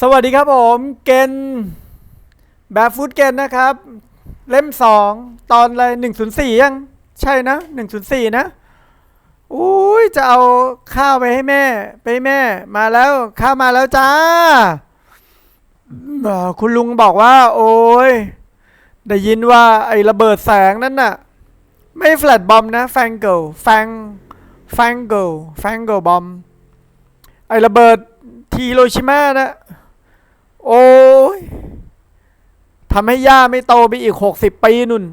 สวัสดีครับผมเกนแบบฟูดเกนนะครับ เล่มสองตอนอะไรหนึ่งศูนย์สี่ยัง ใช่นะหนึ่งศูนย์สี่นะอุ้ยจะเอาข้าวไปให้แม่ ไปแม่ มาแล้วข้าวมาแล้วจ้า คุณลุงบอกว่า โอ้ยได้ยินว่าไอ้ระเบิดแสงนั่นน่ะ ไม่แฟลตบอมนะ แฟงเกิลแฟงแฟงเกิลแฟงเกิลบอมไอ้ระเบิดทีโรชิมานะ โอ้ยทำให้ย่าไม่โตไปอีกหกสิบปีนุ่น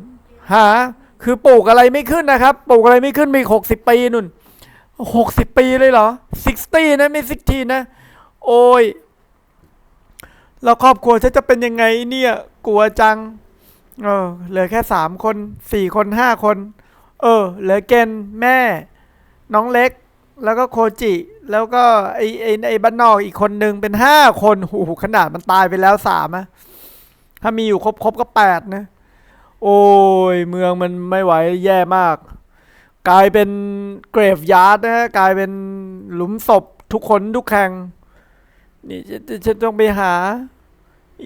หาคือปลูกอะไรไม่ขึ้นนะครับ ปลูกอะไรไม่ขึ้นไปอีหกสิบปีนุ่นหกสิบปีเลยเหรอ60นะไม่สิทีนะ โอ้ย แล้วครอบครัวฉันจะเป็นยังไงเนี่ย กลัวจัง เออ เหลือแค่สามคน สี่คนห้าคน เออ เหลือเกนแม่ น้องเล็ก แล้วก็โคจิ แล้วก็ไอไอไอบ้านนอกอีกคนนึงเป็นห้าคนโอ้โหขนาดมันตายไปแล้วสามอะถ้ามีอยู่ครบครบก็แปดนะ โอ้ยเมืองมันไม่ไหวแย่มาก กลายเป็นเกรฟยาร์ดนะฮะกลายเป็นหลุมศพทุกคนทุกแข่งนี่ฉันฉันฉันต้องไปหา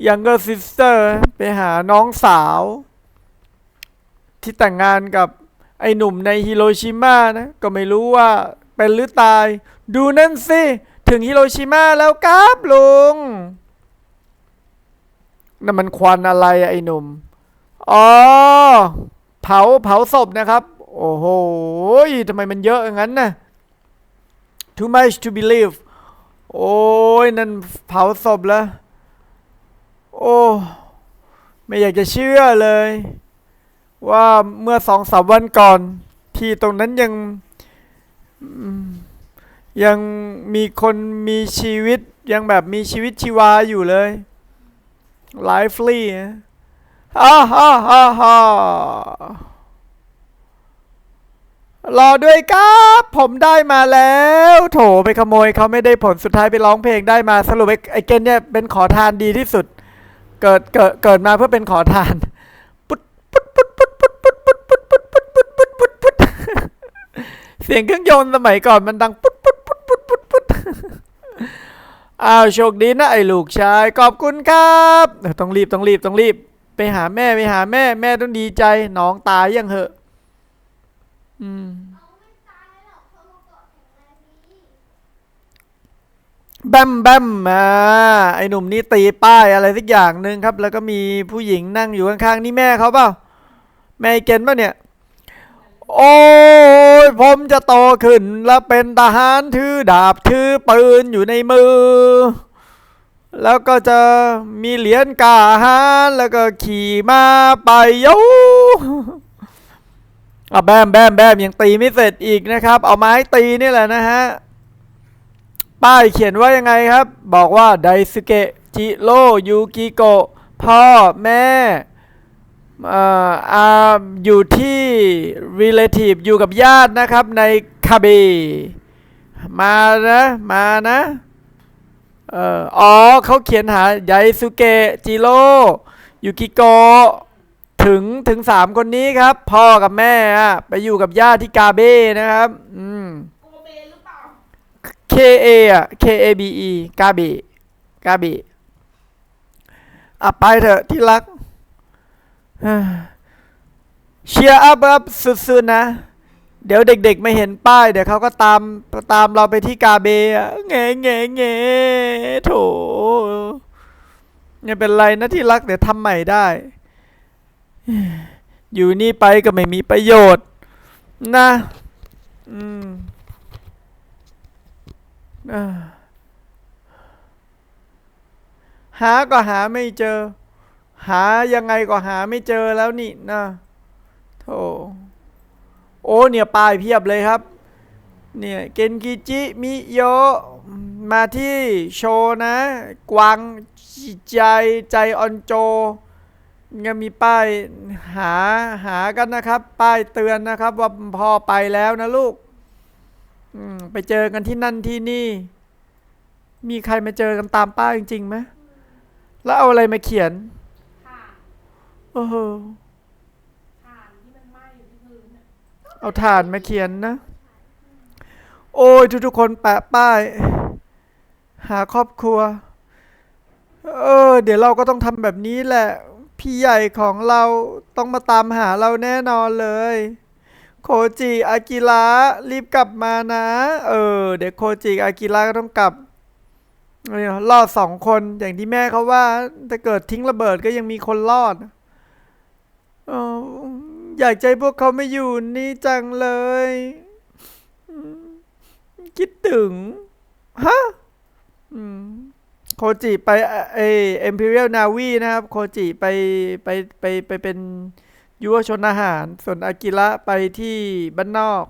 younger sister ไปหาน้องสาว ที่แต่งงานกับไอ้หนุ่มในฮิโรชิมานะ ก็ไม่รู้ว่า เป็นหรือตาย ดูนั่นสิ ถึงฮิโรชิมาแล้วครับลุงนั่นมันควันอะไรไอ้หนุ่ม อ๋อ เผาเผาศพนะครับ โอ้โหทำไมมันเยอะอย่างนั้นนะ too much to believe โอ้ยนั่นเผาศพแล้ว โอ้ไม่อยากจะเชื่อเลย ว่าเมื่อสองสามวันก่อน ที่ตรงนั้นยัง ยังมีคนมีชีวิตยังแบบมีชีวิตชีวาอยู่เลย lively นะฮ่าฮ่าฮ่าฮ่ารอด้วยครับ ผมได้มาแล้ว โถไปขโมยเขาไม่ได้ผลสุดท้ายไปร้องเพลงได้มาสรุปไอ้ไอ้เกนเนี่ยเป็นขอทานดีที่สุด เกิดเกิดเกิดมาเพื่อเป็นขอทาน เสียงเครื่องยนต์สมัยก่อนมันดังปุ๊ดปุ๊ดปุ๊ดปุ๊ดปุ๊ดปุ๊ดอ้าวโชคดีนะไอ้ลูกชายขอบคุณครับต้องรีบต้องรีบต้องรีบ ไปหาแม่ไปหาแม่ แม่ต้องดีใจน้องตายยังเหอะ อืมแบมแบมมาไอหนุ่มนี่ตีป้ายอะไรสักอย่างหนึ่งครับ แล้วก็มีผู้หญิงนั่งอยู่ข้างๆนี่แม่เขาเปล่าแม่ไอเกนป่ะเนี่ย โอ้ยผมจะโตขึ้นแล้วเป็นทหารถือดาบถือปืนอยู่ในมือ แล้วก็จะมีเหรียญกาหารแล้วก็ขี่มาไปโยอะแบมแบมแบมยังตีไม่เสร็จอีกนะครับ เอาไม้ตีนี่แหละนะฮะ ป้ายเขียนว่ายังไงครับ บอกว่าไดซึเกะจิโร่ยูกิโกะพ่อแม่ เอ่ออาอยู่ที่ relative อยู่กับญาตินะครับในคาเบมานะมานะเอ่ออ๋อเขาเขียนหาไดซึเกะจิโร่ยูกิโกะถึงถึงสามคนนี้ครับ พ่อกับแม่อะไปอยู่กับญาติที่กาเบนะครับอืม โกเบหรือเปล่า K A อะ K A B E กาเบกาเบอะไปเถอะที่รัก เชียร์อัพอัพสุดๆนะ เดี๋ยวเด็กๆไม่เห็นป้าย เดี๋ยวเขาก็ตามตามเราไปที่กาเบะแงแงแงโถไม่เป็นไรนะที่รักเดี๋ยวทำใหม่ได้ อยู่นี่ไปก็ไม่มีประโยชน์ นะอืมอหาก็หาไม่เจอ หายังไงก็หาไม่เจอแล้วนี่นะโธ่โอ้เนี่ยป้ายเพียบเลยครับ เนี่ยเกนกิจิมิโยมาที่โชนะ กวางใจใจออนโจยังมีป้ายหาหากันนะครับ ป้ายเตือนนะครับ ว่าพ่อไปแล้วนะลูกไปเจอกันที่นั่นที่นี่ มีใครมาเจอกันตามป้ายจริงๆไหมแล้วเอาอะไรมาเขียน โอ้โหถ่านที่มันไหม้อยู่ที่พื้นน่ะเอาถ่านมาเขียนนะ โอ้ยทุกๆคนแปะป้าย หาครอบครัว เออ เดี๋ยวเราก็ต้องทำแบบนี้แหละ พี่ใหญ่ของเราต้องมาตามหาเราแน่นอนเลย โคจิอากิระรีบกลับมานะ เออ เดี๋ยวโคจิอากิระก็ต้องกลับเนี่ยรอดสองคนอย่างที่แม่เขาว่าถ้าเกิดทิ้งระเบิดก็ยังมีคนรอดเอยากใจพวกเขาไม่อยู่นี่จังเลย คิดถึง ฮะโคจิไปเอเอ็มพีเรียลนาวีนะครับ โคจิไปไปไปไปเป็นยุวชนอาหาร ส่วนอากิระไปที่บ้านนอก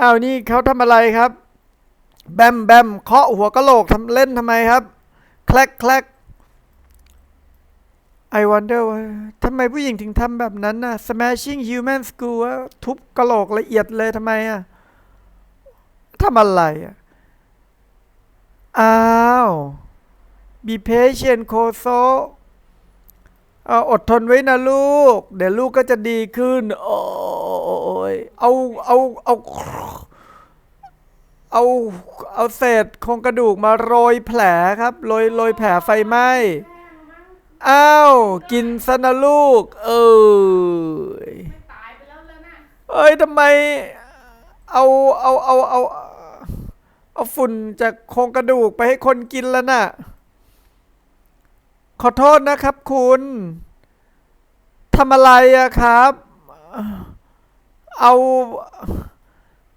อ้าวนี่เขาทำอะไรครับ แบมแบมเคาะหัวกะโหลกทำเล่นทำไมครับ แคลกแคลก I wonder ว่าทำไมผู้หญิงถึงทำแบบนั้นน่ะ smashing human school ทุบกระโหลกละเอียดเลยทำไมอะทำอะไรอะ อ้าว be patient โคโซเอาอดทนไว้นะลูก เดี๋ยวลูกก็จะดีขึ้น โอ้ยเอาเอาเอาเอาเอาเศษโครงกระดูกมาโรยแผลครับ โรยโรยแผลไฟไหม้ อ้าว กินซะนะลูก เอ้ยไม่ตายไปแล้วเลยนะเอ้ยทำไม เอาเอาเอาเอาเอาฝุ่นจากโครงกระดูกไปให้คนกินแล้วน่ะ ขอโทษนะครับคุณทำอะไรอะครับ เอา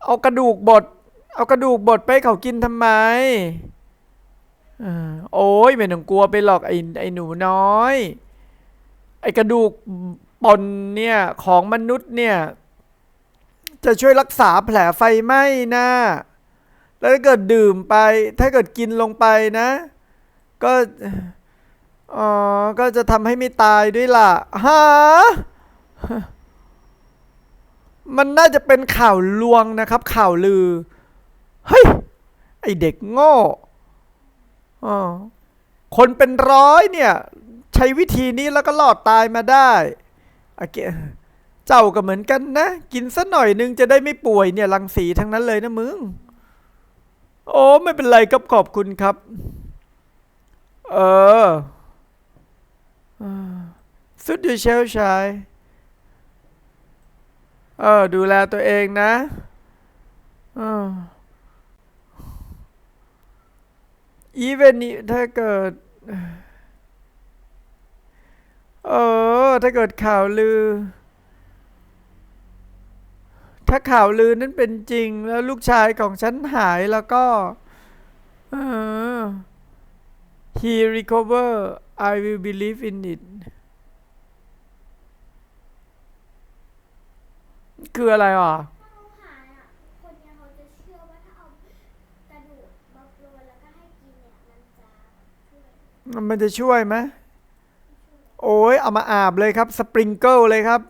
เอากระดูกบด เอากระดูกบดไปเขากินทำไม โอ้ยไม่ต้องกลัวไปหรอกไอ้ไอ้หนูน้อย ไอ้กระดูกปนเนี่ยของมนุษย์เนี่ย จะช่วยรักษาแผลไฟไหม้นะแล้วถ้าเกิดดื่มไป ถ้าเกิดกินลงไปนะ ก็อ๋อก็จะทำให้ไม่ตายด้วยล่ะฮะมันน่าจะเป็นข่าวลวงนะครับ ข่าวลือ เฮ้ย ไอเด็กโง่อ คนเป็นร้อยเนี่ย ใช้วิธีนี้แล้วก็รอดตายมาได้โอเคเจ้าก็เหมือนกันนะ กินสักหน่อยนึงจะได้ไม่ป่วยเนี่ยรังสีทั้งนั้นเลยนะมึง โอ้ไม่เป็นไรครับขอบคุณครับ เออเออสุดอยู่เชลชายเออ ดูแลตัวเองนะ เออ อีเวนนี้ถ้าเกิด เออ ถ้าเกิดข่าวลือ ถ้าข่าวลือนั้นเป็นจริงแล้วลูกชายของฉันหายแล้วก็ เออ he recover I will believe in it คืออะไรวะ มันจะช่วยไหมโอ้ยเอามาอาบเลยครับ สปริงเกิลเลยครับ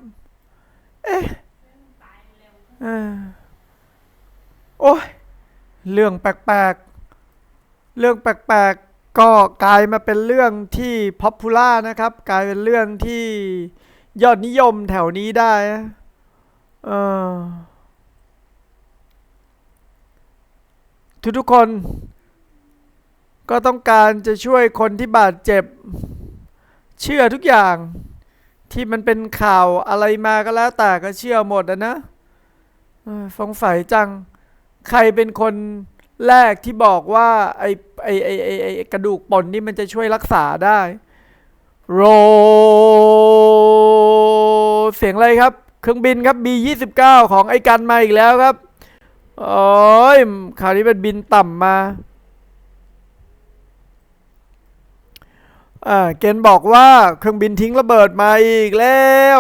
เอ๊ะออโอ้ยเรื่องแปลกๆ เรื่องแปลกๆ ก็กลายมาเป็นเรื่องที่พ็อปปูล่านะครับ กลายเป็นเรื่องที่ยอดนิยมแถวนี้ได้นะเออทุกคน ก็ต้องการจะช่วยคนที่บาดเจ็บ เชื่อทุกอย่างที่มันเป็นข่าวอะไรมาก็แล้วแต่ก็เชื่อหมดอะนะเออสงสัยจังใครเป็นคนแรกที่บอกว่าไอไอไอไอไอกระดูกป่นนี่มันจะช่วยรักษาได้ โร เสียงอะไรครับ เครื่องบินครับ B29 ของไอกันมาอีกแล้วครับโอ้ยคราวนี้เป็นบินต่ำมา อ่าเกณฑ์บอกว่าเครื่องบินทิ้งระเบิดมาอีกแล้ว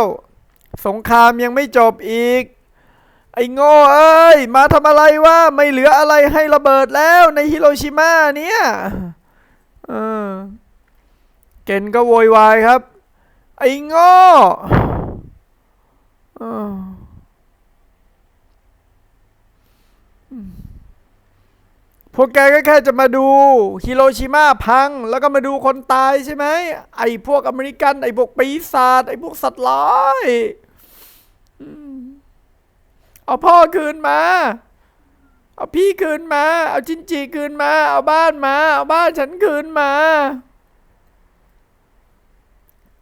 สงครามยังไม่จบอีก ไอ้โง่เอ้ย มาทำอะไรวะไม่เหลืออะไรให้ระเบิดแล้วในฮิโรชิมาเนี่ยเออเกนก็โวยวายครับ ไอ้โง่เออ พวกแกก็แค่จะมาดูฮิโรชิมาพัง แล้วก็มาดูคนตายใช่ไหม ไอ้พวกอเมริกัน ไอ้พวกปีศาจ ไอ้พวกสัตว์ร้ายเอาพ่อคืนมา เอาพี่คืนมา เอาจินจีคืนมา เอาบ้านมา เอาบ้านฉันคืนมา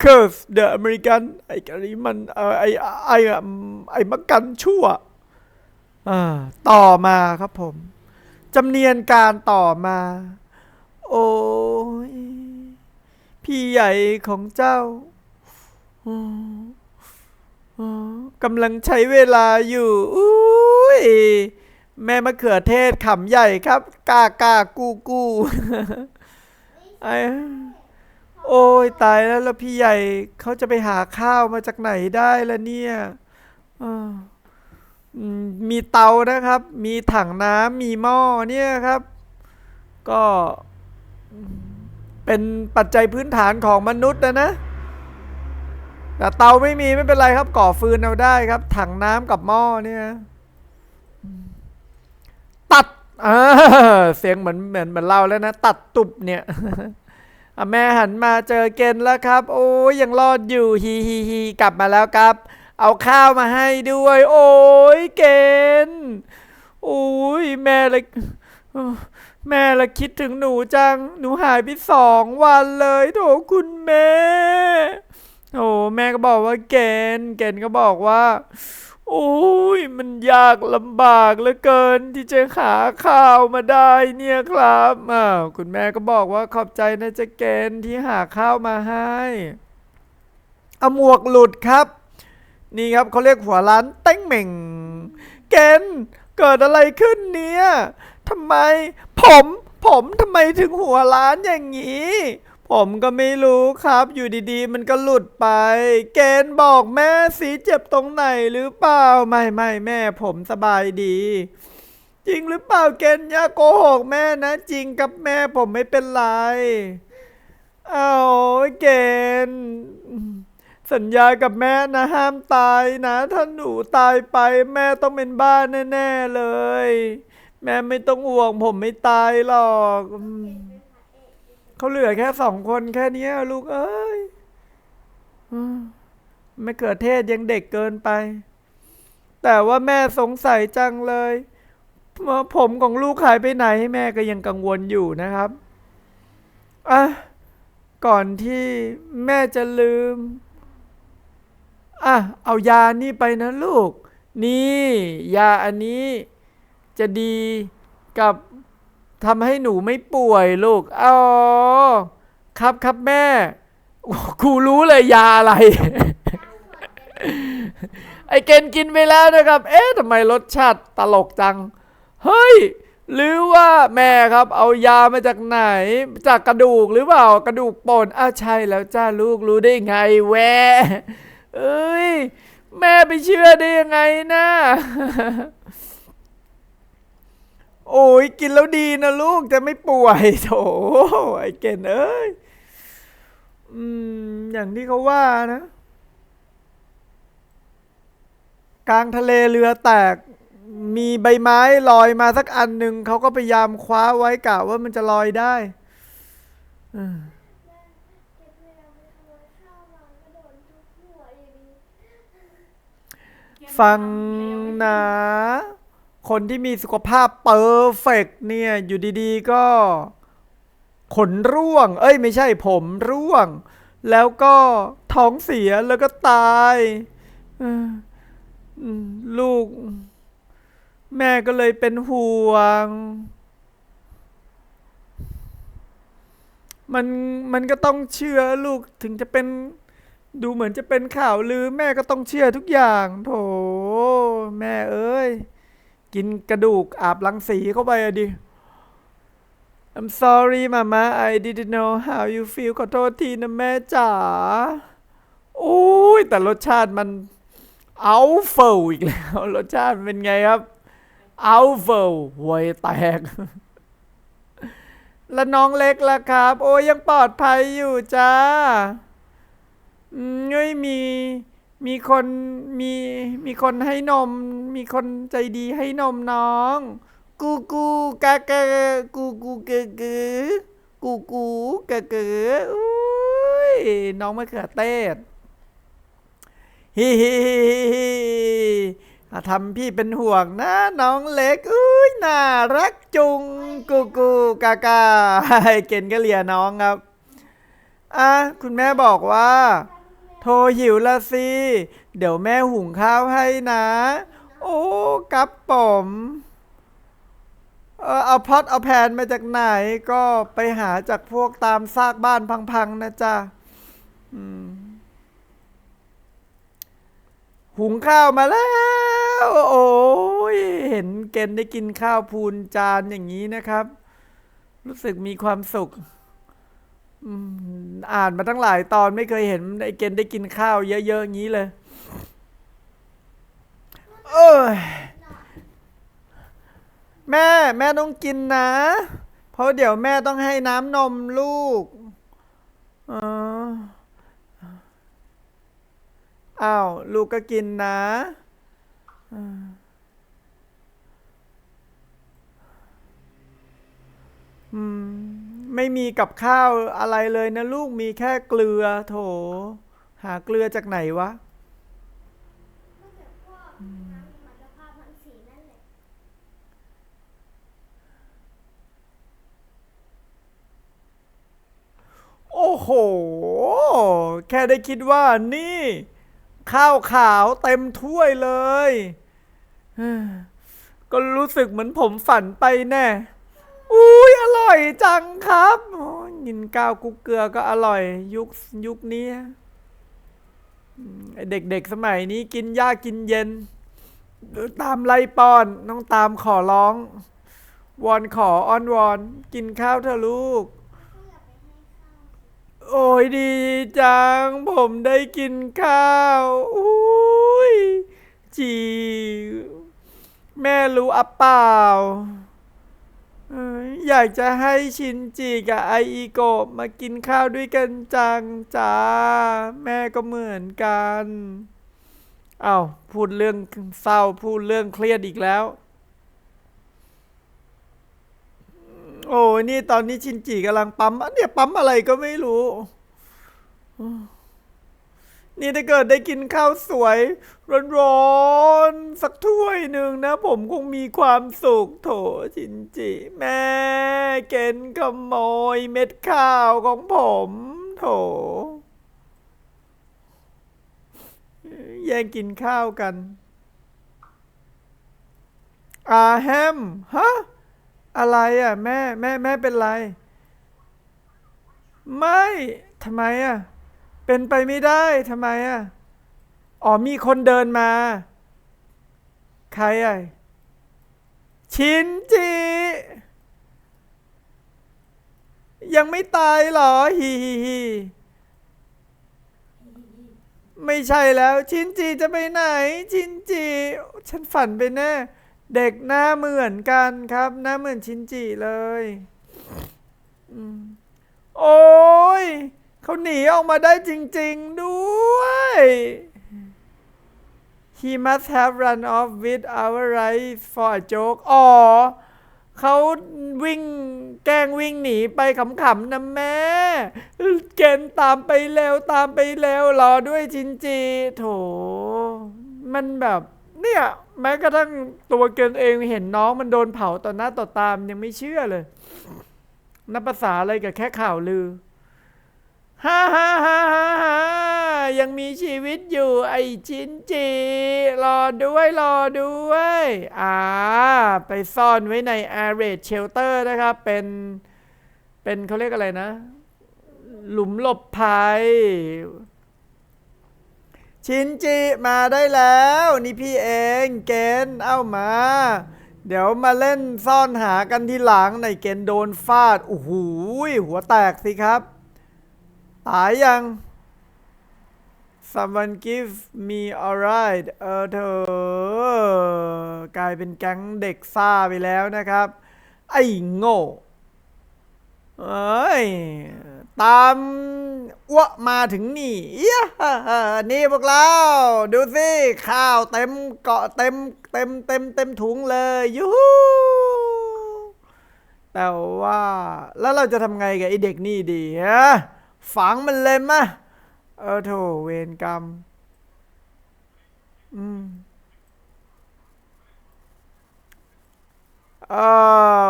curse the American ไอ้กะนี้มันเออไอ้ไอ้ไอ้ไอ้มักกันชั่ว อ่า ต่อมาครับผม จำเนียนการต่อมา โอ้ยพี่ใหญ่ของเจ้ากำลังใช้เวลาอยู่อุ้ยแม่มะเขือเทศขำใหญ่ครับกากากูกูไอ้โอ้ยตายแล้วแล้วพี่ใหญ่เขาจะไปหาข้าวมาจากไหนได้ละเนี่ยอ่า มีเตานะครับ มีถังน้ำมีหม้อเนี่ยครับ ก็เป็นปัจจัยพื้นฐานของมนุษย์นะนะแต่เตาไม่มีไม่เป็นไรครับ ก่อฟืนเอาได้ครับ ถังน้ำกับหม้อเนี่ยตัดเสียงเหมือนเหมือนเหมือนเราแล้วนะ ตัดตุบเนี่ยแม่หันมาเจอเกณฑ์แล้วครับ โอ้ยยังรอดอยู่ฮีฮีฮีกลับมาแล้วครับ เอาข้าวมาให้ด้วย โอ้ยเกณฑ์โอ้ยแม่เลยแม่ละคิดถึงหนูจัง หนูหายไปสองวันเลยโถคุณแม่โอ้แม่ก็บอกว่าเกณฑ์เกณฑ์ก็บอกว่าโอ้ยมันยากลำบากเหลือเกินที่จะหาข้าวมาได้เนี่ยครับอ้าวคุณแม่ก็บอกว่าขอบใจนะจะเกณฑ์ที่หาข้าวมาให้เอาหมวกหลุดครับ นี่ครับเขาเรียกหัวร้านเต้งเหม่ง เกณฑ์เกิดอะไรขึ้นเนี่ยทำไม ผม ผมทำไมถึงหัวร้านอย่างนี้ ผมก็ไม่รู้ครับ อยู่ดีๆ มันก็หลุดไป เกณฑ์บอกแม่สีเจ็บตรงไหนหรือเปล่า ไม่ไม่แม่ ผมสบายดี จริงหรือเปล่าเกณฑ์อย่าโกหกแม่นะ จริงกับแม่ผมไม่เป็นไร เอาเกณฑ์ สัญญากับแม่นะห้ามตายนะ ถ้าหนูตายไปแม่ต้องเป็นบ้านแน่ ๆ เลย แม่ไม่ต้องห่วงผมไม่ตายหรอกเขาเหลือแค่สองคนแค่นี้ลูกเอ้ยไม่เกิดเทศยังเด็กเกินไป แต่ว่าแม่สงสัยจังเลยว่าผมของลูกหายไปไหนแม่ก็ยังกังวลอยู่นะครับอะก่อนที่แม่จะลืม อะเอายานี่ไปนะลูก นี่ยาอันนี้จะดีกับทำให้หนูไม่ป่วยลูกอ๋อครับครับแม่ครูรู้เลยยาอะไร ไอเกณฑ์กินไปแล้วนะครับ เอ๊ะทำไมรสชาติตลกจัง เฮ้ย หรือว่าแม่ครับ เอายามาจากไหน จากกระดูกหรือเปล่ากระดูกป่นอ้าใช่แล้วจ้าลูกรู้ได้ไงแว เอ้ย แม่ไปเชื่อได้ยังไงนะโอ้ยกินแล้วดีนะลูกจะไม่ป่วยโถไอ้เกณฑ์เอ้ยอืมอย่างที่เขาว่านะ กลางทะเลเรือแตก มีใบไม้ลอยมาสักอันหนึ่งเขาก็พยายามคว้าไว้กะว่ามันจะลอยได้อืม เก็บเวลาไปขโมยข้าวมาก็โดนทุบหัวอย่างนี้ ฟังนะ คนที่มีสุขภาพเปอร์เฟกเนี่ย อยู่ดีๆ ก็ ขนร่วง เอ้ยไม่ใช่ผมร่วง แล้วก็ท้องเสียแล้วก็ตายลูก แม่ก็เลยเป็นห่วง มันมันก็ต้องเชื่อลูกถึงจะเป็น ดูเหมือนจะเป็นข่าวลือแม่ก็ต้องเชื่อทุกอย่างโถแม่เอ้ย กินกระดูกอาบรังสีเข้าไปอะดิ I'm sorry mama I didn't know how you feel ขอโทษทีนะแม่จ๋าโอ้ยแต่รสชาติมันเอาเฟลอีกแล้ว รสชาติเป็นไงครับ เอาเฟลหวยแตก แล้วน้องเล็กล่ะครับ โอ้ยยังปลอดภัยอยู่จ้า เอ้ยมีมีคนมีมีคนให้นม มีคนใจดีให้นมน้อง กูกูกะกะกูกูเกะกะกูกูกะกะอุ้ยน้องมะเขือเทศฮิฮิฮิฮิทำพี่เป็นห่วงนะ น้องเล็กอุ้ยน่ารักจุง กูกูกากาเกณฑ์ก็เลียน้องครับ อะคุณแม่บอกว่า โทรหิวละสิ เดี๋ยวแม่หุงข้าวให้นะ โอ้กับผมเออเอาพอตเอาแผนมาจากไหนก็ไปหาจากพวกตามซากบ้านพังๆนะจ๊ะหุงข้าวมาแล้ว โอ้ยเห็นเกณฑ์ได้กินข้าวพูนจานอย่างนี้นะครับ รู้สึกมีความสุข อืมอ่านมาตั้งหลายตอนไม่เคยเห็นไอ้เกณฑ์ได้กินข้าวเยอะๆอย่างนี้เลย เอ้ยแม่แม่ต้องกินนะ เพราะเดี๋ยวแม่ต้องให้น้ำนมลูกเอออ้าวลูกก็กินนะอืม ไม่มีกับข้าวอะไรเลยนะลูกมีแค่เกลือโถ หาเกลือจากไหนวะก็แต่พวกน้ำมันภาพทั้งสีนั่นแหละโอ้โห แค่ได้คิดว่านี่ ข้าวขาวเต็มถ้วยเลยเฮ้ยก็รู้สึกเหมือนผมฝันไปแน่ อุ้ยอร่อยจังครับโอ้ยกินก้าวกุ๊กเกลือก็อร่อยยุคยุคนี้เด็กๆสมัยนี้กินยากกินเย็น ตามไล่ป้อนต้องตามขอร้อง วอนขออ้อนวอน กินข้าวเถอะลูก โอ้ยดีจัง ผมได้กินข้าวอุ้ยจี แม่รู้อัปเปล่า อยากจะให้ชินจิกับไออีโกะมากินข้าวด้วยกันจังจ้า แม่ก็เหมือนกันอ้าวพูดเรื่องเศร้าพูดเรื่องเครียดอีกแล้ว โอ้ยนี่ตอนนี้ชินจิกำลังปั๊มอะเนี่ยปั๊มอะไรก็ไม่รู้ นี่ถ้าเกิดได้กินข้าวสวย ร้อนๆสักถ้วยหนึ่งนะ ผมคงมีความสุขโถชินจิ แม่เกณฑ์ขโมยเม็ดข้าวของผมโถแย่งกินข้าวกัน อาแฮมฮะอะไรอะ แม่แม่แม่เป็นไร ไม่ทำไมอะ เป็นไปไม่ได้ทำไมอะอ๋อมีคนเดินมา ใครอะชินจิ ยังไม่ตายเหรอฮีฮีฮีไม่ใช่แล้ว ชินจิจะไปไหน ชินจิ ฉันฝันไปแน่ เด็กหน้าเหมือนกันครับ หน้าเหมือนชินจิเลยอโอ้ย เขาหนีออกมาได้จริง ๆ ด้วย He must have run off with our right for a joke อ๋อเขาวิ่งแกล้งวิ่งหนีไปขำๆนะแม่ เกณฑ์ตามไปเร็วตามไปเร็วรอด้วยจินจีโถ มันแบบเนี่ยแม้กระทั่งตัวเกณฑ์เองเห็นน้องมันโดนเผาต่อหน้าต่อตามยังไม่เชื่อเลยนับภาษาอะไรกับแค่ข่าวลือ ฮ่าฮ่าฮ่าฮ่าฮ่ายังมีชีวิตอยู่ไอ้ชินจี รอด้วยรอด้วย อ่า ไปซ่อนไว้ใน a r a d Shelter นะครับ เป็น เป็นเขาเรียกอะไรนะ หลุมหลบภัย ชินจิมาได้แล้ว นี่พี่เองเกณฑ์เอ้ามา เดี๋ยวมาเล่นซ่อนหากันที่หลังในเกณฑ์โดนฟาดโอ้โหหัวแตกสิครับ ตายยัง someone give me a ride เออเธอกลายเป็นแก๊งเด็กซ่าไปแล้วนะครับ ไอ้โง่เอ้ย ตามอ้วมาถึงนี่เอี้ยนี่พวกเรา ดูสิ ข้าวเต็มเกาะเต็ม เต็มเต็มเต็มถุงเลยยูฮูแต่ว่า แล้วเราจะทำไงกับไอเด็กนี่ดีฮะ ฝังมันเลยมะเออโถเวรกรรม อืมเออ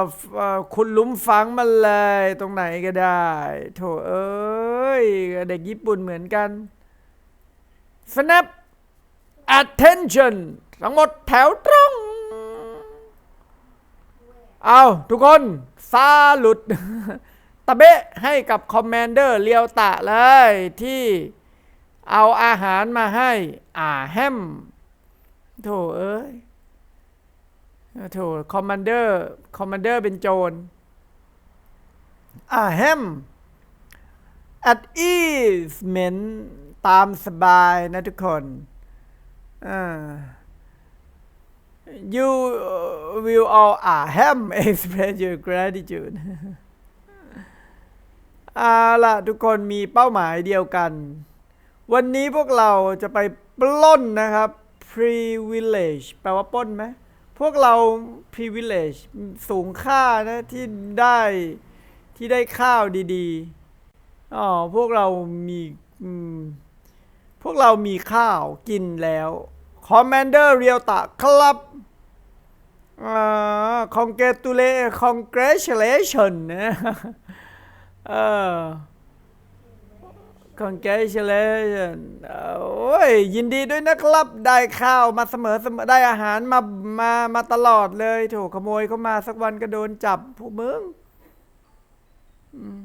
คุณลุ้มฟังมันเลยตรงไหนก็ได้ โถเอ้ย เด็กญี่ปุ่นเหมือนกัน snap attention ทั้งหมดแถวตรง เอาทุกคนซาลุด ตะเบะให้กับคอมมานเดอร์เลียวตะเลยที่เอาอาหารมาให้ อ่าแฮมโถเอ้ยโถคอมมานเดอร์ คอมมานเดอร์เป็นโจร อ่าแฮม at ease เหม็นตามสบายนะทุกคนอ่า you will all ah ham express your gratitude เอาล่ะทุกคนมีเป้าหมายเดียวกัน วันนี้พวกเราจะไปปล้นนะครับ privilege แปลว่าปล้นไหมพวกเรา privilege สูงค่านะที่ได้ที่ได้ข้าวดีๆอ๋อพวกเรามีพวกเรามีข้าวกินแล้ว Commander เรียวตะครับอ่า congratulate congratulation นะ เออ congratulation โอ้ย ยินดีด้วยนะครับ ได้ข้าวมาเสมอเสมอได้อาหารมามามาตลอดเลยโถขโมยเข้ามาสักวันก็โดนจับพวกมึงอืม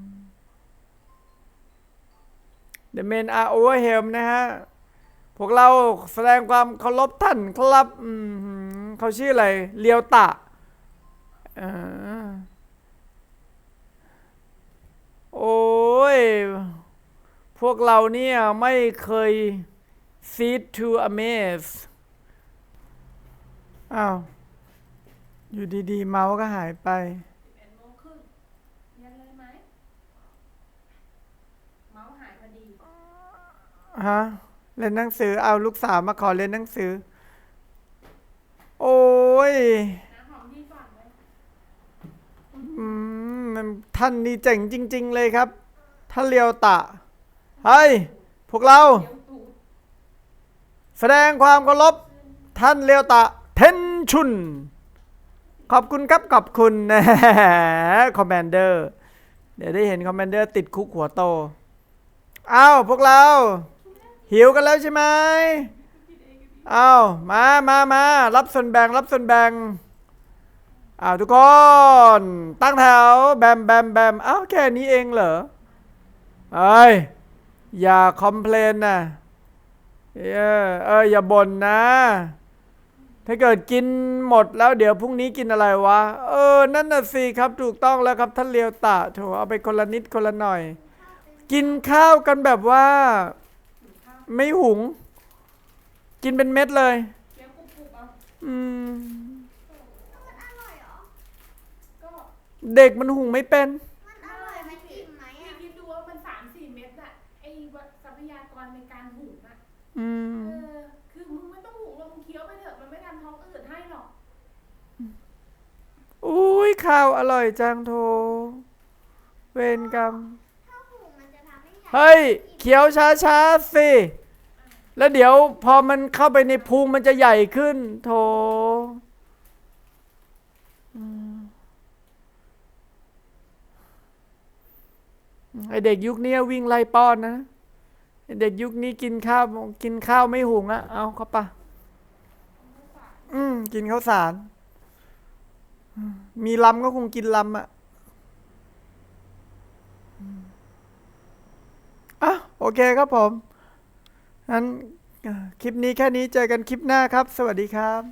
The men are over him นะฮะ พวกเราแสดงความเคารพท่านครับเขาชื่ออะไร เลียวตะอ่า โอ้ย พวกเราเนี่ยไม่เคย see to amaze อ้าว อยู่ดีๆ เมาส์ก็หายไปสิบเอ็ดโมงครึ่งเรียนเลยไหม เมาส์หายพอดี ฮะเล่นหนังสือเอาลูกสาวมาขอเล่นหนังสือ โอ้ย น้ำหอมที่ฝากไว้ อืมมัน ท่านนี่เจ๋งจริง ๆ เลยครับ ท่านเลียวตะ เฮ้ย พวกเรา แสดงความเคารพท่านเลียวตะ เทนชุน ขอบคุณครับ ขอบคุณนะคอมแมนเดอร์ เดี๋ยวได้เห็นคอมแมนเดอร์ติดคุกหัวโต อ้าวพวกเรา หิวกันแล้วใช่ไหมอ้าวมามามารับส่วนแบ่งรับส่วนแบ่ง อ้าวทุกคน ตั้งแถวแบมแบมแบมอ้าวแค่นี้เองเหรอเอ้ยอย่าคอมเพลนนะเออเอออย่าบ่นนะ ถ้าเกิดกินหมดแล้วเดี๋ยวพรุ่งนี้กินอะไรวะ เออ นั่นน่ะสิครับถูกต้องแล้วครับท่านเลียวตะโถเอาไปคนละนิดคนละหน่อย กินข้าวกันแบบว่า ไม่หุง กินเป็นเม็ดเลยเดี๋ยวกรุบกรุบเอาอืม มันอร่อยเหรอ ก็ เด็กมันหุงไม่เป็น มันอร่อยมันอิ่มไหมพี่อะคิดดูว่ามันสามสี่เม็ดอะไอ้ทรัพยากรในการหุงอะอืม เออ คือมึงไม่ต้องหุงหรอกมึงเคี้ยวไปเถอะมันไม่ทำท้องอืดให้หรอก อุ้ยข้าวอร่อยจังโท เวรกรรม ถ้าหุงมันจะทำให้ใหญ่เฮ้ย เขียวช้าๆสิ แล้วเดี๋ยวพอมันเข้าไปในพุงมันจะใหญ่ขึ้น โถอืม ไอเด็กยุคนี้วิ่งไล่ป้อนนะเด็กยุคนี้กินข้าวกินข้าวไม่หุงอะเอาเข้าปะอืมกินข้าวสาร มีลำก็คงกินลำอะอืมอะโอเคครับผมงั้นคลิปนี้แค่นี้เจอกันคลิปหน้าครับ สวัสดีครับ